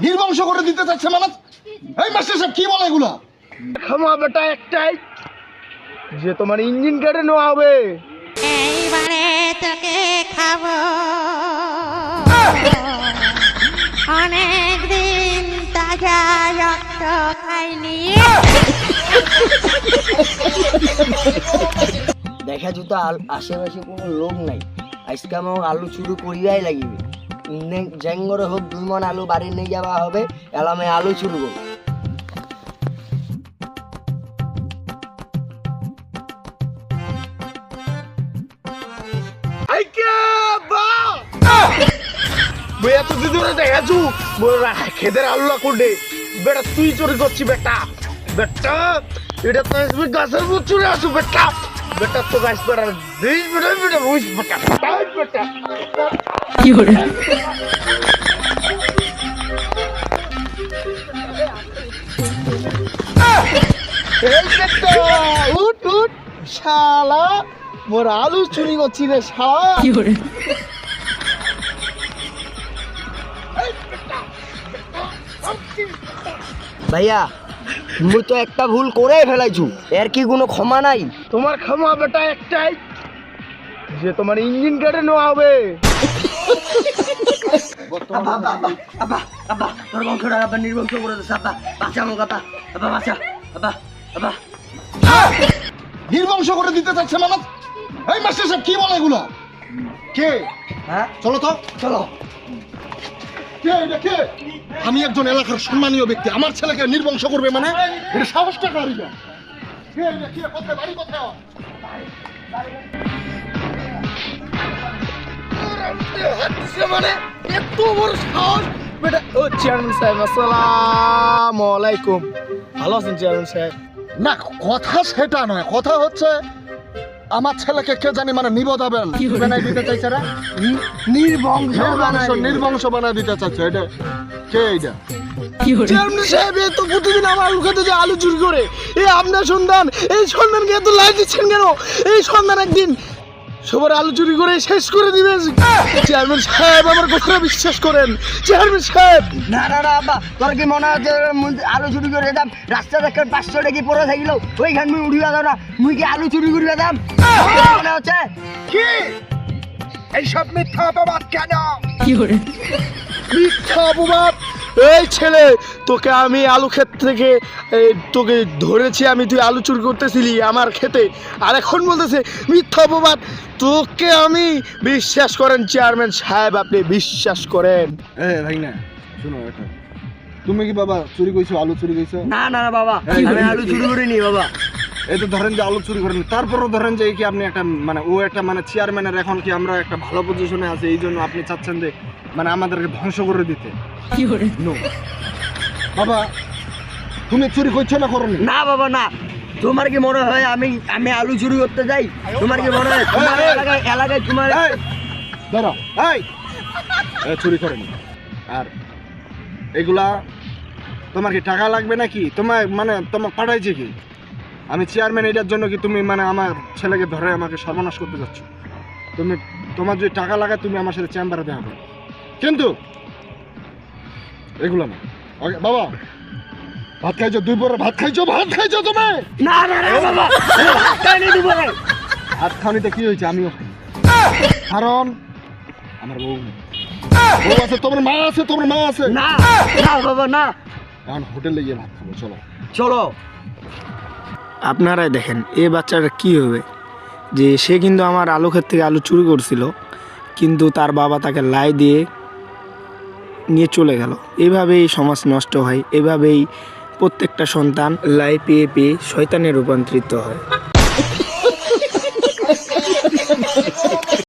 নির্বংশ করে দিতে চাচ্ছে মানে? এই মাস্টার সাহেব কি বলে এগুলা? ক্ষমা বেটা একটাই। যে তোমার ইঞ্জিন কেটে নেওয়া হবে। এইবারে তোকে খাব। অনেক দিন তাজা রক্ত খাইনি। দেখা যেত আল- আশেপাশে কোনো লোক নাই। আজকে আমার আলু চুরি করিয়াই লাগিবে। জেঙ্গরে হোক দুই মন আলু বাড়ি নিয়ে যাওয়া হবে, এলামে আলু কোডে বেটা, তুই চুরি করছি, বেটা। বেটা, এটা তো গাছের চুরি আসু, বেটা। বেটা তো গাছ বেটা দিস বেটা বেটা। রুইস বেটা। তাই বেটা এই বেটা উঠ উঠ। শালা মোর আলু চুরি করছি রে শালা। ভাইয়া মুই তো একটা ভুল করেই ফেলাইছু। এর কি কোনো ক্ষমা নাই? তোমার ক্ষমা বেটা একটাই যে তোমার ইঞ্জিন কেটে নেওয়া হবে। আব্বা আব্বা আব্বা আব্বা আব্বা তোর বংশটা আব্বা নির্বংশ করে দিচ্ছে আব্বা বাঁচা আমাকে আব্বা আব্বা বাঁচা আব্বা আব্বা। নির্বংশ করে দিতে চাচ্ছে মানে? এই মাস্টার সাহেব কি বলে এগুলা? কে? হ্যাঁ? চলো তো। চলো। আমি একজন এলাকার সম্মানীয় ব্যক্তি আমার ছেলেকে নির্বংশ করবে মানে এটা সাহসটা কারি না মানে বড় সাহস বেটা ও সাহেব আসসালামু আলাইকুম ভালো আছেন চেয়ারম্যান সাহেব না কথা সেটা নয় কথা হচ্ছে আমার ছেলেকে কে জানি মানে নিবদাবেন? বানাই দিতে চাইছে রা? নির্বংশ নির্বংশ নির্বংশ বানাই দিতে চাইছে এটা কে এটা চেয়ারম্যান সাহেব এ তো প্রতিদিন আমার আলু খেতে যায় আলু চুরি করে। এই আপনার সন্ধান এই সন্ধানকে এত লাইট দিচ্ছেন কেন? এই সন্ধান একদিন সবার আলু চুরি করে শেষ করে দিবেন চেয়ারম্যান সাহেব আমার কথা বিশ্বাস করেন। চেয়ারম্যান সাহেব! না না না আব্বা তোর কি মনে হচ্ছে আলু চুরি করে যেতাম রাস্তা দেখে পাঁচশো টাকি পড়ে থাকিল ওইখান মুই উড়িয়া দাও না মুই কি আলু চুরি করে যেতাম মনে হচ্ছে? কি? এইসব মিথ্যা অপবাদ কেন? মিথ্যা অপবাদ? এই ছেলে তোকে আমি আলু ক্ষেত থেকে তোকে ধরেছি আমি তুই আলু চুরি করতেছিলি আমার খেতে আর এখন বলতেছে মিথ্যা অপবাদ তোকে আমি বিশ্বাস করেন চেয়ারম্যান সাহেব আপনি বিশ্বাস করেন। এ ভাই না শুনো এটা তুমি কি বাবা চুরি কইছো আলু চুরি কইছো? না না না বাবা আমি আলু চুরি করিনি বাবা। এই তো ধরেন যে আলু চুরি করেন তারপরও ধরেন যে কি আপনি একটা মানে ও একটা মানে চেয়ারম্যানের এখন কি আমরা একটা ভালো পজিশনে আছে এই জন্য আপনি চাচ্ছেন যে মানে আমাদেরকে ধ্বংস করে দিতে. বাবা তুমি চুরি করছ না করো না বাবা না। তোমার কি মনে হয় আমি আমি আলু চুরি করতে যাই? তোমার কি মনে হয় তোমার। এলাকায় এলাকায় তোমার দাঁড়াও। এই চুরি করেন। আর এগুলা তোমার কি টাকা লাগবে নাকি? তোমার মানে তোমার পাঠাইছে কি? আমি চেয়ারম্যান এটার জন্য কি তুমি মানে আমার ছেলেকে ধরে আমাকে সর্বনাশ করতে যাচ্ছ? তুমি তোমার যদি টাকা লাগায় তুমি আমার সাথে চেম্বারে দেখা করো কিন্তু এগুলো না। ওকে, বাবা ভাত খাইছো দুই পরে ভাত খাইছো ভাত খাইছো তুমি? না না না বাবা ভাত খাওয়ানিতে কি হয়েছে? আমিও কারণ আমার বউ। বউ আছে তোমার মা আছে তোমার মা আছে। না না বাবা না। এখন হোটেলে গিয়ে ভাত খাব চলো। চলো। আপনারাই দেখেন এ বাচ্চাটা কি হবে? যে সে কিন্তু আমার আলু ক্ষেত থেকে আলু চুরি করছিল, কিন্তু তার বাবা তাকে লাই দিয়ে নিয়ে চলে গেল। এভাবেই সমাজ নষ্ট হয়, এভাবেই প্রত্যেকটা সন্তান লাই পেয়ে পেয়ে শয়তানে রূপান্তরিত হয়।